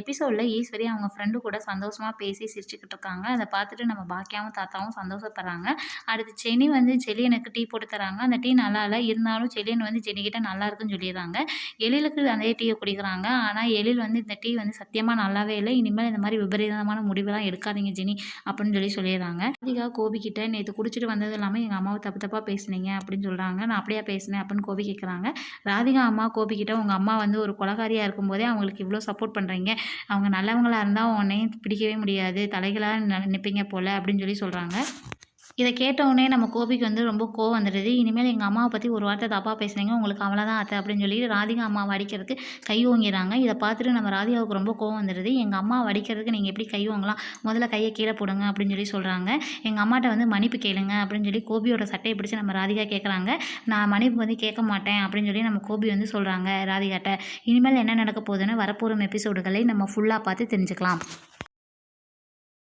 எபிசோடில் ஈஸ்வரி அவங்க ஃப்ரெண்டு கூட சந்தோஷமாக பேசி சிரிச்சுக்கிட்டு இருக்காங்க. அதை பார்த்துட்டு நம்ம பாக்கியாவும் தாத்தாவும் சந்தோஷப்படுறாங்க. அடுத்து செனி வந்து செலியனுக்கு டீ போட்டு தராங்க. அந்த டீ நல்லா இல்லை. இருந்தாலும் செலியன் வந்து செடிக்கிட்ட நல்லா இருக்குன்னு சொல்லிடுறாங்க. எழிலுக்கு அதே டீயை குடிக்கிறாங்க. ஆனால் எழில் வந்து இந்த டீ வந்து சத்தியமாக நல்லாவே இல்லை. இனிமேல் இந்த மாதிரி விபரீதமான முடிவெல்லாம் எடுக்காதீங்க ஜெனி அப்படின்னு சொல்லி சொல்லிடுறாங்க. ராதிகா கோபிக்கிட்ட நேற்று குடிச்சிட்டு வந்தது இல்லாமல் எங்கள் அம்மாவை தப்பு தப்பாக பேசுனீங்க அப்படின்னு சொல்கிறாங்க நான் அப்படியே பேசினேன் அப்படின்னு கோபி கேட்குறாங்க ராதிகா அம்மா கோபிக்கிட்ட உங்கள் அம்மா வந்து ஒரு கொலகாரியாக இருக்கும்போதே அவங்களுக்கு இவ்வளோ சப்போர்ட் பண்ணுறீங்க அவங்க நல்லவங்களாக இருந்தால் உன்னையும் பிடிக்கவே முடியாது தலைகளாக நினைப்பீங்க போல் அப்படின்னு சொல்லி சொல்கிறாங்க இதை கேட்டவுடனே நம்ம கோபிக்கு வந்து ரொம்ப கோவம் வந்துடுது. இனிமேல் எங்கள் அம்மாவை பற்றி ஒரு வார்த்தை தப்பாக பேசுகிறீங்க உங்களுக்கு அவ்வளோதான் அத்தை அப்படின்னு சொல்லி ராதிகா அம்மாவை அடிக்கிறதுக்கு கை ஓங்கிறாங்க இதை பார்த்துட்டு நம்ம ராதிகாவுக்கு ரொம்ப கோவம் வந்துடுது. எங்கள் அம்மாவை அடிக்கிறதுக்கு நீங்கள் எப்படி கை ஓங்கலாம்? முதல்ல கையை கீழே போடுங்க அப்படின்னு சொல்லி சொல்கிறாங்க எங்கள் அம்மாட்ட வந்து மன்னிப்பு கேளுங்க அப்படின்னு சொல்லி கோபியோட சட்டையை பிடிச்சி நம்ம ராதிகா கேட்குறாங்க நான் மன்னிப்பு வந்து கேட்க மாட்டேன் அப்படின்னு சொல்லி நம்ம கோபி வந்து சொல்கிறாங்க ராதிகாட்ட. இனிமேல் என்ன நடக்க போகுதுன்னு வரப்போகிற எபிசோடுகளை நம்ம ஃபுல்லாக பார்த்து தெரிஞ்சுக்கலாம்.